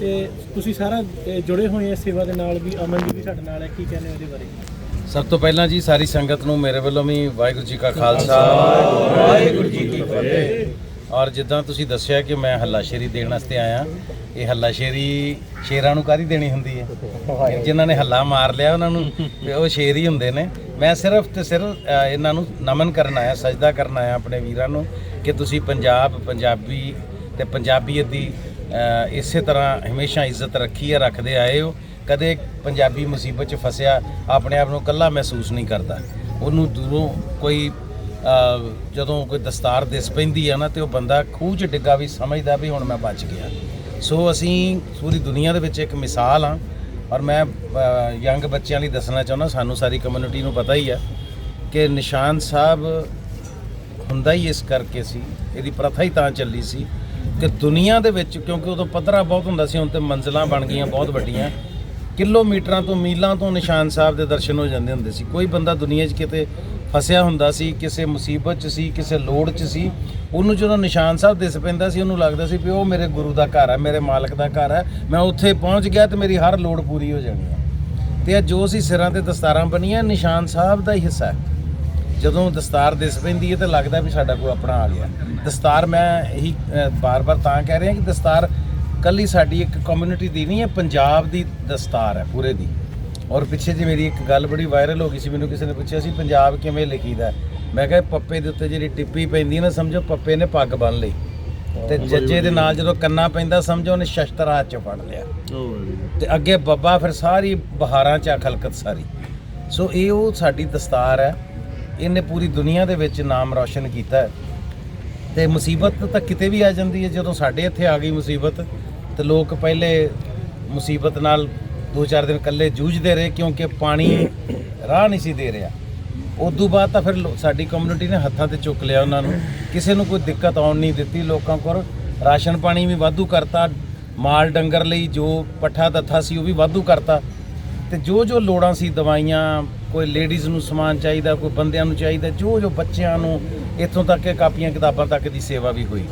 ਤੇ ਤੁਸੀਂ ਸਾਰਾ ਜੁੜੇ ਹੋਏ ਇਸ ਸੇਵਾ ਦੇ ਨਾਲ ਵੀ ਅਮਨ ਜੀ ਵੀ ਸਾਡੇ ਨਾਲ ਹੈ ਕੀ ਕਹਿੰਦੇ ਹੋ ਇਹਦੇ ਬਾਰੇ? ਸਭ ਤੋਂ ਪਹਿਲਾਂ ਜੀ ਸਾਰੀ ਸੰਗਤ ਨੂੰ ਮੇਰੇ ਵੱਲੋਂ ਵੀ ਵਾਹਿਗੁਰੂ ਜੀ ਕਾ ਖਾਲਸਾ। ਵਾਹਿਗੁਰੂ ਜੀ ਕੀ ਫਤਿਹ। ਔਰ ਜਿੱਦਾਂ ਤੁਸੀਂ ਦੱਸਿਆ ਕਿ ਮੈਂ ਹੱਲਾਸ਼ੇਰੀ ਦੇਣ ਵਾਸਤੇ ਆਇਆ ਇਹ ਹੱਲਾਸ਼ੇਰੀ ਸ਼ੇਰਾਂ ਨੂੰ ਕਾਹਦੀ ਦੇਣੀ ਹੁੰਦੀ ਹੈ? ਜਿਨ੍ਹਾਂ ਨੇ ਹੱਲਾ ਮਾਰ ਲਿਆ ਉਹਨਾਂ ਨੂੰ ਉਹ ਸ਼ੇਰ ਹੀ ਹੁੰਦੇ ਨੇ। ਮੈਂ ਸਿਰਫ ਤੇ ਸਿਰਫ ਇਹਨਾਂ ਨੂੰ ਨਮਨ ਕਰਨ ਆਇਆ ਸਜਦਾ ਕਰਨ ਆਇਆ ਆਪਣੇ ਵੀਰਾਂ ਨੂੰ ਕਿ ਤੁਸੀਂ ਪੰਜਾਬ ਪੰਜਾਬੀ ਤੇ ਪੰਜਾਬੀਅਤ ਦੀ ਇਸੇ ਤਰ੍ਹਾਂ ਹਮੇਸ਼ਾ ਇੱਜ਼ਤ ਰੱਖੀ ਹੈ, ਰੱਖਦੇ ਆਏ ਹੋ। ਕਦੇ ਪੰਜਾਬੀ ਮੁਸੀਬਤ 'ਚ ਫਸਿਆ, ਆਪਣੇ ਆਪ ਨੂੰ ਇਕੱਲਾ ਮਹਿਸੂਸ ਨਹੀਂ ਕਰਦਾ। ਉਹਨੂੰ ਦੂਰੋਂ ਕੋਈ ਜਦੋਂ ਕੋਈ ਦਸਤਾਰ ਦਿਸ ਪੈਂਦੀ ਆ ਨਾ, ਤੇ ਉਹ ਬੰਦਾ ਖੂਹ 'ਚ ਡਿੱਗਾ ਵੀ ਸਮਝਦਾ ਵੀ ਹੁਣ ਮੈਂ ਬਚ ਗਿਆ। ਸੋ ਅਸੀਂ ਪੂਰੀ ਦੁਨੀਆ ਦੇ ਵਿੱਚ ਇੱਕ ਮਿਸਾਲ ਆ ਔਰ ਮੈਂ ਯੰਗ ਬੱਚਿਆਂ ਲਈ ਦੱਸਣਾ ਚਾਹੁੰਦਾ, ਸਾਨੂੰ ਸਾਰੀ ਕਮਿਊਨਿਟੀ ਨੂੰ ਪਤਾ ਹੀ ਆ ਕਿ ਨਿਸ਼ਾਨ ਸਾਹਿਬ ਹੁੰਦਾ ਹੀ ਇਸ ਕਰਕੇ ਸੀ, ਇਹਦੀ ਪ੍ਰਥਾ ਹੀ ਤਾਂ ਚੱਲੀ ਸੀ। ਕਿ ਦੁਨੀਆ ਦੇ ਵਿੱਚ, ਕਿਉਂਕਿ ਉਦੋਂ ਪੱਧਰਾ ਬਹੁਤ ਹੁੰਦਾ ਸੀ, ਹੁਣ ਤੇ ਮੰਜ਼ਲਾਂ ਬਣ ਗਈਆਂ, ਬਹੁਤ ਵੱਡੀਆਂ। ਕਿਲੋਮੀਟਰਾਂ ਤੋਂ, ਮੀਲਾਂ ਤੋਂ ਨਿਸ਼ਾਨ ਸਾਹਿਬ ਦੇ ਦਰਸ਼ਨ ਹੋ ਜਾਂਦੇ ਹੁੰਦੇ ਸੀ। ਕੋਈ ਬੰਦਾ ਦੁਨੀਆ 'ਚ ਕਿਤੇ ਫਸਿਆ ਹੁੰਦਾ ਸੀ, ਕਿਸੇ ਮੁਸੀਬਤ 'ਚ ਸੀ, ਕਿਸੇ ਲੋੜ 'ਚ ਸੀ, ਉਹਨੂੰ ਜਦੋਂ ਨਿਸ਼ਾਨ ਸਾਹਿਬ ਦਿਸ ਪੈਂਦਾ ਸੀ, ਉਹਨੂੰ ਲੱਗਦਾ ਸੀ ਵੀ ਉਹ ਮੇਰੇ ਗੁਰੂ ਦਾ ਘਰ ਹੈ, ਮੇਰੇ ਮਾਲਕ ਦਾ ਘਰ ਹੈ। ਮੈਂ ਉੱਥੇ ਪਹੁੰਚ ਗਿਆ ਤੇ ਮੇਰੀ ਹਰ ਲੋੜ ਪੂਰੀ ਹੋ ਜਾਣੀ ਹੈ। ਤੇ ਜੋ ਅਸੀਂ ਸਿਰਾਂ ਤੇ ਦਸਤਾਰਾਂ ਬਣੀਆਂ ਨਿਸ਼ਾਨ ਸਾਹਿਬ ਦਾ ਹੀ ਹਿੱਸਾ ਹੈ। ਜਦੋਂ ਦਸਤਾਰ ਦਿਸ ਪੈਂਦੀ ਹੈ ਤਾਂ ਲੱਗਦਾ ਵੀ ਸਾਡਾ ਕੋਈ ਆਪਣਾ ਆ ਗਿਆ। ਦਸਤਾਰ ਮੈਂ ਇਹੀ ਬਾਰ-ਬਾਰ ਤਾਂ ਕਹਿ ਰਿਹਾ ਕਿ ਦਸਤਾਰ ਕੱਲੀ ਸਾਡੀ ਇੱਕ ਕਮਿਊਨਿਟੀ ਦੀ ਨਹੀਂ ਹੈ ਪੰਜਾਬ ਦੀ ਦਸਤਾਰ ਹੈ ਪੂਰੇ ਦੀ। ਔਰ ਪਿੱਛੇ ਜੀ ਮੇਰੀ ਇੱਕ ਗੱਲ ਬੜੀ ਵਾਇਰਲ ਹੋ ਗਈ ਸੀ ਮੈਨੂੰ ਕਿਸੇ ਨੇ ਪੁੱਛਿਆ ਸੀ ਪੰਜਾਬ ਕਿਵੇਂ ਲਿਖੀਦਾ? ਮੈਂ ਕਿਹਾ ਪੱਪੇ ਦੇ ਉੱਤੇ ਜਿਹੜੀ ਟਿੱਪੀ ਪੈਂਦੀ ਹੈ ਨਾ ਸਮਝੋ ਪੱਪੇ ਨੇ ਪੱਗ ਬੰਨ ਲਈ। ਤੇ ਜੱਜੇ ਦੇ ਨਾਲ ਜਦੋਂ ਕੰਨਾ ਪੈਂਦਾ ਸਮਝੋ ਉਹਨੇ ਸ਼ਸਤਰ ਹੱਥ 'ਚ ਫੜ ਲਿਆ। ਤੇ ਅੱਗੇ ਬੱਬਾ ਫਿਰ ਸਾਰੀ ਬਹਾਰਾਂ 'ਚ ਆ ਖਲਕਤ ਸਾਰੀ। ਸੋ ਇਹ ਉਹ ਸਾਡੀ ਦਸਤਾਰ ਹੈ ਇਹਨੇ ਪੂਰੀ ਦੁਨੀਆ ਦੇ ਵਿੱਚ ਨਾਮ ਰੌਸ਼ਨ ਕੀਤਾ ਹੈ। ਤੇ ਮੁਸੀਬਤ ਤਾਂ ਕਿਤੇ ਵੀ ਆ ਜਾਂਦੀ ਹੈ, ਜਦੋਂ ਸਾਡੇ ਇੱਥੇ ਆ ਗਈ ਮੁਸੀਬਤ, ਤੇ ਲੋਕ ਪਹਿਲੇ ਮੁਸੀਬਤ ਨਾਲ ਦੋ ਚਾਰ ਦਿਨ ਇਕੱਲੇ ਜੂਝਦੇ ਰਹੇ, ਕਿਉਂਕਿ ਪਾਣੀ ਰਾਹ ਨਹੀਂ ਸੀ ਦੇ ਰਿਹਾ। ਉਦੋਂ ਬਾਅਦ ਤਾਂ ਫਿਰ ਸਾਡੀ ਕਮਿਊਨਿਟੀ ਨੇ ਹੱਥਾਂ ਤੇ ਚੁੱਕ ਲਿਆ ਉਹਨਾਂ ਨੂੰ। ਕਿਸੇ ਨੂੰ ਕੋਈ ਦਿੱਕਤ ਆਉਣ ਨਹੀਂ ਦਿੱਤੀ ਲੋਕਾਂ ਕੋਲ। ਰਾਸ਼ਨ ਪਾਣੀ ਵੀ ਵਾਧੂ ਕਰਤਾ, ਮਾਲ ਡੰਗਰ ਲਈ ਜੋ ਪੱਠਾ ਦੱਥਾ ਸੀ ਉਹ ਵੀ ਵਾਧੂ ਕਰਤਾ। ਤੇ ਜੋ ਜੋ ਲੋੜਾਂ ਸੀ, ਦਵਾਈਆਂ ਕੋਈ ਲੇਡੀਜ਼ ਨੂੰ ਸਮਾਨ ਚਾਹੀਦਾ, ਕੋਈ ਬੰਦਿਆਂ ਨੂੰ ਚਾਹੀਦਾ, ਜੋ ਜੋ ਬੱਚਿਆਂ ਨੂੰ ਇੱਥੋਂ ਤੱਕ ਕਿ ਕਾਪੀਆਂ ਕਿਤਾਬਾਂ ਤੱਕ ਦੀ ਸੇਵਾ ਵੀ ਹੋਈ।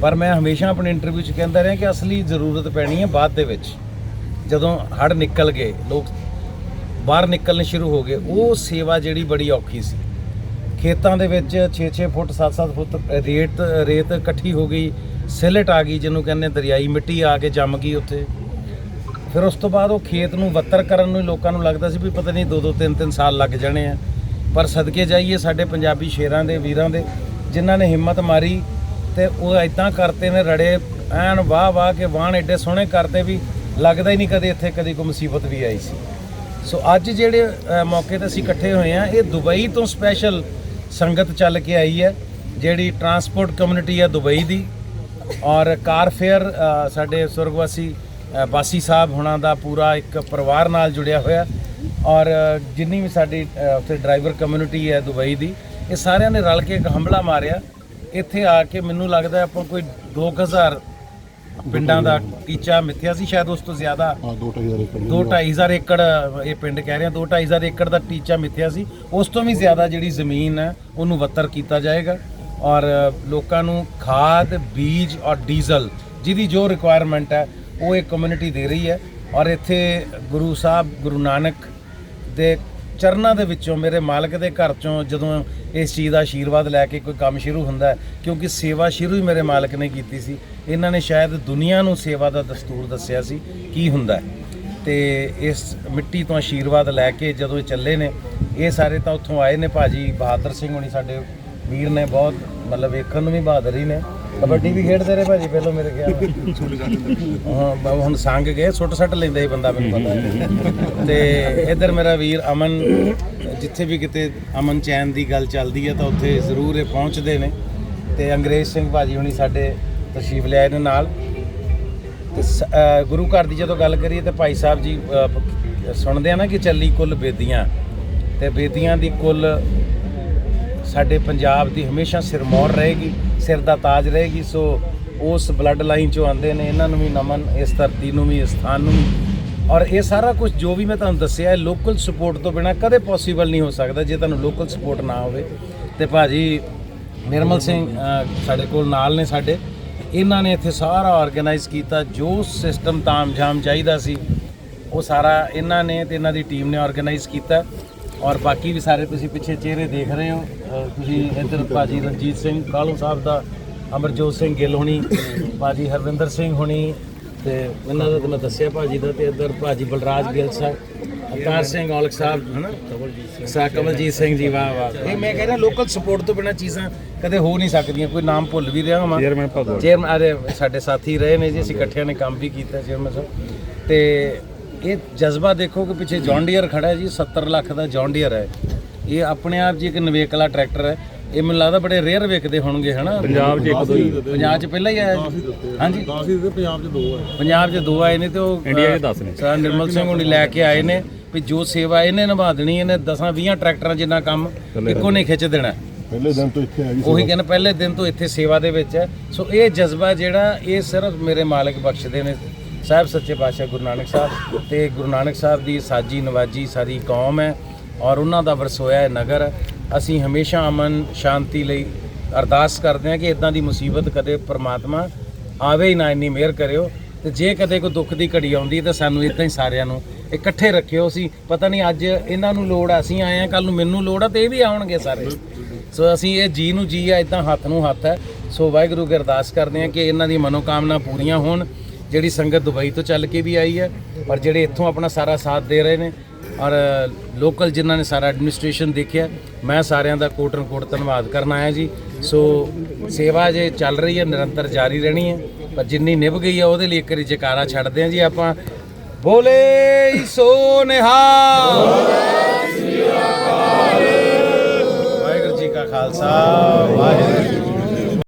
ਪਰ ਮੈਂ ਹਮੇਸ਼ਾ ਆਪਣੇ ਇੰਟਰਵਿਊ 'ਚ ਕਹਿੰਦਾ ਰਿਹਾ ਕਿ ਅਸਲੀ ਜ਼ਰੂਰਤ ਪੈਣੀ ਹੈ ਬਾਅਦ ਦੇ ਵਿੱਚ। ਜਦੋਂ ਹੜ ਨਿਕਲ ਗਏ, ਲੋਕ ਬਾਹਰ ਨਿਕਲਣੇ ਸ਼ੁਰੂ ਹੋ ਗਏ, ਉਹ ਸੇਵਾ ਜਿਹੜੀ ਬੜੀ ਔਖੀ ਸੀ। ਖੇਤਾਂ ਦੇ ਵਿੱਚ 6-6 ਫੁੱਟ 7-7 ਫੁੱਟ ਰੇਤ ਰੇਤ ਇਕੱਠੀ ਹੋ ਗਈ, ਸਿਲਟ ਆ ਗਈ, ਜਿਹਨੂੰ ਕਹਿੰਦੇ ਦਰਿਆਈ ਮਿੱਟੀ ਆ ਕੇ ਜੰਮ ਗਈ ਉੱਥੇ। ਫਿਰ ਉਸ ਤੋਂ ਬਾਅਦ ਉਹ ਖੇਤ ਨੂੰ ਵੱਤਰ ਕਰਨ ਨੂੰ ਹੀ ਲੋਕਾਂ ਨੂੰ ਲੱਗਦਾ ਸੀ ਵੀ ਪਤਾ ਨਹੀਂ 2-2 3-3 ਸਾਲ ਲੱਗ ਜਾਣੇ ਆ। ਪਰ ਸਦਕੇ ਜਾਈਏ ਸਾਡੇ ਪੰਜਾਬੀ ਸ਼ੇਰਾਂ ਦੇ, ਵੀਰਾਂ ਦੇ, ਜਿਨ੍ਹਾਂ ਨੇ ਹਿੰਮਤ ਮਾਰੀ ਤੇ ਉਹ ਇਦਾਂ ਕਰਤੇ ਨੇ, ਰੜੇ, ਐਨ ਵਾਹ ਵਾਹ ਕੇ ਵਾਹਣ ਐਡੇ ਸੋਹਣੇ ਕਰਤੇ ਵੀ ਲੱਗਦਾ ਹੀ ਨਹੀਂ ਕਦੇ ਇੱਥੇ, ਕਦੀ ਕੋਈ ਮੁਸੀਬਤ ਵੀ ਆਈ ਸੀ। ਸੋ ਅੱਜ ਜਿਹੜੇ ਮੌਕੇ ਤੇ ਅਸੀਂ ਇਕੱਠੇ ਹੋਏ ਆ, ਇਹ ਦੁਬਈ ਤੋਂ ਸਪੈਸ਼ਲ ਸੰਗਤ ਚੱਲ ਕੇ ਆਈ ਹੈ, ਜਿਹੜੀ ਟਰਾਂਸਪੋਰਟ ਕਮਿਊਨਿਟੀ ਹੈ ਦੁਬਈ ਦੀ। ਔਰ ਕਾਰ ਫੇਅਰ ਸਾਡੇ ਸੁਰਗਵਾਸੀ ਬਾਸੀ ਸਾਹਿਬ ਹੁਣਾਂ ਦਾ ਪੂਰਾ ਇੱਕ ਪਰਿਵਾਰ ਨਾਲ ਜੁੜਿਆ ਹੋਇਆ। ਔਰ ਜਿੰਨੀ ਵੀ ਸਾਡੀ ਉੱਥੇ ਡਰਾਈਵਰ ਕਮਿਊਨਿਟੀ ਹੈ ਦੁਬਈ ਦੀ ਇਹ ਸਾਰਿਆਂ ਨੇ ਰਲ ਕੇ ਇੱਕ ਹੰਬਲਾ ਮਾਰਿਆ। ਇੱਥੇ ਆ ਕੇ ਮੈਨੂੰ ਲੱਗਦਾ ਆਪਾਂ ਕੋਈ 2000 ਪਿੰਡਾਂ ਦਾ ਟੀਚਾ ਮਿੱਥਿਆ ਸੀ ਸ਼ਾਇਦ ਉਸ ਤੋਂ ਜ਼ਿਆਦਾ। ਹਾਂ 2000 ਏਕੜ ਏਕੜ ਇਹ ਪਿੰਡ ਕਹਿ ਰਿਹਾ ਦੋ ਢਾਈ ਹਜ਼ਾਰ ਏਕੜ ਦਾ ਟੀਚਾ ਮਿੱਥਿਆ ਸੀ। ਉਸ ਤੋਂ ਵੀ ਜ਼ਿਆਦਾ ਜਿਹੜੀ ਜ਼ਮੀਨ ਹੈ ਉਹਨੂੰ ਵੱਤਰ ਕੀਤਾ ਜਾਏਗਾ। ਔਰ ਲੋਕਾਂ ਨੂੰ ਖਾਦ ਬੀਜ ਔਰ ਡੀਜ਼ਲ ਜਿਹਦੀ ਜੋ ਰਿਕੁਆਇਰਮੈਂਟ ਹੈ ਉਹ ਇਹ ਕਮਿਊਨਿਟੀ ਦੇ ਰਹੀ ਹੈ ਔਰ ਇੱਥੇ ਗੁਰੂ ਸਾਹਿਬ, ਗੁਰੂ ਨਾਨਕ ਦੇ ਚਰਨਾਂ ਦੇ ਵਿੱਚੋਂ, ਮੇਰੇ ਮਾਲਕ ਦੇ ਘਰ ਚੋਂ ਜਦੋਂ ਇਸ ਚੀਜ਼ ਦਾ ਆਸ਼ੀਰਵਾਦ ਲੈ ਕੇ ਕੋਈ ਕੰਮ ਸ਼ੁਰੂ ਹੁੰਦਾ ਕਿਉਂਕਿ ਸੇਵਾ ਸ਼ੁਰੂ ਹੀ ਮੇਰੇ ਮਾਲਕ ਨੇ ਕੀਤੀ ਸੀ, ਇਹਨਾਂ ਨੇ ਸ਼ਾਇਦ ਦੁਨੀਆ ਨੂੰ ਸੇਵਾ ਦਾ ਦਸਤੂਰ ਦੱਸਿਆ ਸੀ, ਕੀ ਹੁੰਦਾ ਹੈ। ਤੇ ਇਸ ਮਿੱਟੀ ਤੋਂ ਆਸ਼ੀਰਵਾਦ ਲੈ ਕੇ ਜਦੋਂ ਇਹ ਚੱਲੇ ਨੇ, ਇਹ ਸਾਰੇ ਤਾਂ ਉੱਥੋਂ ਆਏ ਨੇ ਭਾਜੀ, ਬਹਾਦਰ ਸਿੰਘ ਹੁਣੀ ਸਾਡੇ ਵੀਰ ਨੇ ਬਹੁਤ, ਮਤਲਬ ਵੇਖਣ ਨੂੰ ਵੀ ਬਹਾਦਰ ਹੀ ਨੇ। ਕਬੱਡੀ ਵੀ ਖੇਡਦੇ ਰਹੇ ਭਾਜੀ, ਪਹਿਲਾਂ ਮੇਰੇ ਖਿਆਲ ਹਾਂ ਬ- ਹੁਣ ਸੰਗ ਗਏ ਸੁੱਟ ਸੱਟ ਲੈਂਦਾ ਸੀ ਬੰਦਾ, ਮੈਨੂੰ ਪਤਾ ਹੈ। ਤੇ ਇੱਧਰ ਮੇਰਾ ਵੀਰ ਅਮਨ, ਜਿੱਥੇ ਵੀ ਕਿਤੇ ਅਮਨ ਚੈਨ ਦੀ ਗੱਲ ਚੱਲਦੀ ਹੈ, ਤਾਂ ਉੱਥੇ ਜ਼ਰੂਰ ਇਹ ਪਹੁੰਚਦੇ ਨੇ। ਤੇ ਅੰਗਰੇਜ਼ ਸਿੰਘ ਭਾਜੀ ਹੁਣੀ ਸਾਡੇ ਤਸ਼ਰੀਫ ਲਿਆਏ ਨੇ ਨਾਲ। ਤੇ ਗੁਰੂ ਘਰ ਦੀ ਜਦੋਂ ਗੱਲ ਕਰੀਏ, ਤੇ ਭਾਈ ਸਾਹਿਬ ਜੀ ਸੁਣਦੇ ਆ ਨਾ ਕਿ ਚੱਲੀ ਕੁੱਲ ਬੇਦੀਆਂ। ਤੇ ਬੇਦੀਆਂ ਦੀ ਕੁੱਲ ਸਾਡੇ ਪੰਜਾਬ ਦੀ ਹਮੇਸ਼ਾ ਸਿਰਮੌਰ ਰਹੇਗੀ। ਸਿਰ ਦਾ ਤਾਜ ਰਹੇਗੀ, ਸੋ ਉਸ ਬਲੱਡ ਲਾਈਨ ਚੋਂ ਆਉਂਦੇ ਨੇ, ਇਹਨਾਂ ਨੂੰ ਵੀ ਨਮਨ, ਇਸ ਧਰਤੀ ਨੂੰ ਵੀ, ਇਸ ਸਥਾਨ ਨੂੰ ਵੀ। ਔਰ ਇਹ ਸਾਰਾ ਕੁਝ ਜੋ ਵੀ ਮੈਂ ਤੁਹਾਨੂੰ ਦੱਸਿਆ ਹੈ ਲੋਕਲ ਸਪੋਰਟ ਤੋਂ ਬਿਨਾ ਕਦੇ ਪੋਸੀਬਲ ਨਹੀਂ ਹੋ ਸਕਦਾ, ਜੇ ਤੁਹਾਨੂੰ ਲੋਕਲ ਸਪੋਰਟ ਨਾ ਹੋਵੇ। ਤੇ ਭਾਜੀ, ਨਿਰਮਲ ਸਿੰਘ ਸਾਡੇ ਕੋਲ ਨਾਲ ਨੇ ਸਾਡੇ। ਇਹਨਾਂ ਨੇ ਇੱਥੇ ਸਾਰਾ ਆਰਗੇਨਾਈਜ਼ ਕੀਤਾ, ਜੋ ਸਿਸਟਮ ਤਾਮਝਾਮ ਚਾਹੀਦਾ ਸੀ, ਉਹ ਸਾਰਾ ਇਹਨਾਂ ਨੇ ਤੇ ਇਹਨਾਂ ਦੀ ਟੀਮ ਨੇ ਆਰਗੇਨਾਈਜ਼ ਕੀਤਾ। ਔਰ ਬਾਕੀ ਵੀ ਸਾਰੇ ਤੁਸੀਂ ਪਿੱਛੇ ਚਿਹਰੇ ਦੇਖ ਰਹੇ ਹੋ। ਅਹ ਤੁਸੀਂ ਇੱਧਰ ਭਾਜੀ ਰਣਜੀਤ ਸਿੰਘ ਕਾਲੂ ਸਾਹਿਬ ਦਾ ਅਮਰਜੋਤ ਸਿੰਘ ਗਿੱਲ ਹੋਣੀ ਭਾਜੀ ਹਰਵਿੰਦਰ ਸਿੰਘ ਹੋਣੀ ਤੇ ਇਹਨਾਂ ਦਾ ਤਾਂ ਮੈਂ ਦੱਸਿਆ ਭਾਜੀ ਦਾ ਤੇ ਇੱਧਰ ਭਾਜੀ ਬਲਰਾਜ ਗਿੱਲ ਸਾਹਿਬ ਅਵਤਾਰ ਸਿੰਘ ਔਲਖ ਸਾਹਿਬ ਹਨਾ? ਕਮਲਜੀਤ ਸਿੰਘ ਕਮਲਜੀਤ ਸਿੰਘ ਜੀ ਵਾਹ ਵਾਹ ਇਹ ਮੈਂ ਕਹਿ ਰਿਹਾ ਲੋਕਲ ਸਪੋਰਟ ਤੋਂ ਬਿਨਾ ਚੀਜ਼ਾਂ ਕਦੇ ਹੋ ਨਹੀਂ ਸਕਦੀਆਂ ਕੋਈ ਨਾਮ ਭੁੱਲ ਵੀ ਰਿਹਾ ਹਾਂ ਚੇਅਰਮੈਨ ਅਰੇ ਸਾਡੇ ਸਾਥੀ ਰਹੇ ਨੇ ਜੀ ਅਸੀਂ ਇਕੱਠਿਆਂ ਨੇ ਕੰਮ ਵੀ ਕੀਤਾ ਚੇਅਰਮੈਨ ਸਾਹਿਬ। ਤੇ ਇਹ ਜਜ਼ਬਾ ਦੇਖੋ ਕਿ ਪਿੱਛੇ ਜੌਨ ਡੀਅਰ ਖੜਾ ਹੈ ਜੀ 70 ਲੱਖ ਦਾ ਜੌਨ ਡੀਅਰ ਹੈ। ਇਹ ਆਪਣੇ ਆਪ ਜੀ ਇੱਕ ਨਵੇਕਲਾ ਟਰੈਕਟਰ ਹੈ। ਇਹ ਮੈਨੂੰ ਲੱਗਦਾ ਬੜੇ ਰੇਅਰ ਵਿਕਦੇ ਹੋਣਗੇ ਹਨਾ? ਪੰਜਾਬ 'ਚ ਇੱਕ ਦੋ ਹੀ। ਪੰਜਾਬ 'ਚ ਪਹਿਲਾਂ ਹੀ ਆਇਆ ਜੀ। ਹਾਂਜੀ। 10 ਹੀ ਪੰਜਾਬ 'ਚ ਦੋ ਆਏ। ਪੰਜਾਬ 'ਚ ਦੋ ਆਏ ਨੇ ਤੇ ਉਹ ਇੰਡੀਆ 'ਚ ਦਸ ਨੇ। ਸਰ ਨਿਰਮਲ ਸਿੰਘ ਹੁਣੀ ਲੈ ਕੇ ਆਏ ਨੇ ਵੀ ਜੋ ਸੇਵਾ ਇਹਨੇ ਨਿਭਾ ਦੇਣੀ ਇਹਨੇ 10 20 ਟਰੈਕਟਰਾਂ ਜਿੰਨਾ ਕੰਮ ਇੱਕੋ ਨੇ ਖਿੱਚ ਦੇਣਾ। ਪਹਿਲੇ ਦਿਨ ਤੋਂ ਇੱਥੇ ਆ ਗਈ ਉਹੀ ਕਹਿੰਦੇ ਪਹਿਲੇ ਦਿਨ ਤੋਂ ਇੱਥੇ ਸੇਵਾ ਦੇ ਵਿੱਚ ਹੈ। ਸੋ ਇਹ ਜਜ਼ਬਾ ਜਿਹੜਾ ਇਹ ਸਿਰਫ ਮੇਰੇ ਮਾਲਕ ਬਖਸ਼ਦੇ ਨੇ। ਸਾਹਿਬ, ਸੱਚੇ ਪਾਤਸ਼ਾਹ ਗੁਰੂ ਨਾਨਕ ਸਾਹਿਬ ਤੇ ਗੁਰੂ ਨਾਨਕ ਸਾਹਿਬ ਦੀ ਸਾਜੀ ਨਵਾਜੀ ਸਾਰੀ ਕੌਮ ਹੈ ਔਰ ਉਹਨਾਂ ਦਾ ਵਰਸੋਇਆ ਹੈ ਨਗਰ ਅਸੀਂ ਹਮੇਸ਼ਾ ਅਮਨ, ਸ਼ਾਂਤੀ ਲਈ ਅਰਦਾਸ ਕਰਦੇ ਹਾਂ ਕਿ ਇਦਾਂ ਦੀ ਮੁਸੀਬਤ ਕਦੇ ਪ੍ਰਮਾਤਮਾ ਆਵੇ ਹੀ ਨਾ, ਇੰਨੀ ਮਿਹਰ ਕਰਿਓ। ਤੇ ਜੇ ਕਦੇ ਕੋਈ ਦੁੱਖ ਦੀ ਘੜੀ ਆਉਂਦੀ ਤਾਂ ਸਾਨੂੰ ਇਦਾਂ ਹੀ ਸਾਰਿਆਂ ਨੂੰ ਇਕੱਠੇ ਰੱਖਿਓ। ਅਸੀਂ ਪਤਾ ਨਹੀਂ ਅੱਜ ਇਹਨਾਂ ਨੂੰ ਲੋੜ ਆ, ਅਸੀਂ ਆਏ ਆ ਕੱਲ ਨੂੰ ਮੈਨੂੰ ਲੋੜ ਆ ਤੇ ਇਹ ਵੀ ਆਉਣਗੇ ਸਾਰੇ। ਸੋ ਅਸੀਂ ਇਹ ਜੀ ਨੂੰ ਜੀ ਆ ਇਦਾਂ ਹੱਥ ਨੂੰ ਹੱਥ ਹੈ। ਸੋ ਵਾਹਿਗੁਰੂ ਅੱਗੇ ਅਰਦਾਸ ਕਰਦੇ ਹਾਂ ਕਿ ਇਹਨਾਂ ਦੀ ਮਨੋਕਾਮਨਾ ਪੂਰੀਆਂ ਹੋਣ। ਜਿਹੜੀ ਸੰਗਤ ਦੁਬਈ ਤੋਂ ਚੱਲ ਕੇ ਵੀ ਆਈ ਹੈ ਪਰ ਜਿਹੜੇ ਇੱਥੋਂ ਆਪਣਾ ਸਾਰਾ ਸਾਥ ਦੇ ਰਹੇ ਨੇ ਔਰ ਲੋਕਲ ਜਿਨ੍ਹਾਂ ਨੇ ਸਾਰਾ ਐਡਮਿਨਿਸਟ੍ਰੇਸ਼ਨ ਦੇਖਿਆ, ਮੈਂ ਸਾਰਿਆਂ ਦਾ ਕੋਟਨ ਕੋਟ ਧੰਨਵਾਦ ਕਰਨ ਆਇਆ ਜੀ। ਸੋ ਸੇਵਾ ਜੇ ਚੱਲ ਰਹੀ ਹੈ, ਨਿਰੰਤਰ ਜਾਰੀ ਰਹਿਣੀ ਹੈ, ਪਰ ਜਿੰਨੀ ਨਿਭ ਗਈ ਹੈ, ਉਹਦੇ ਲਈ ਇੱਕ ਵਾਰੀ ਜਕਾਰਾ ਛੱਡਦੇ ਹਾਂ ਜੀ ਆਪਾਂ। ਬੋਲੇ ਸੋ ਨਿਹਾਲ। ਵਾਹਿਗੁਰੂ ਜੀ ਕਾ ਖਾਲਸਾ, ਵਾਹਿਗੁਰੂ ਜੀ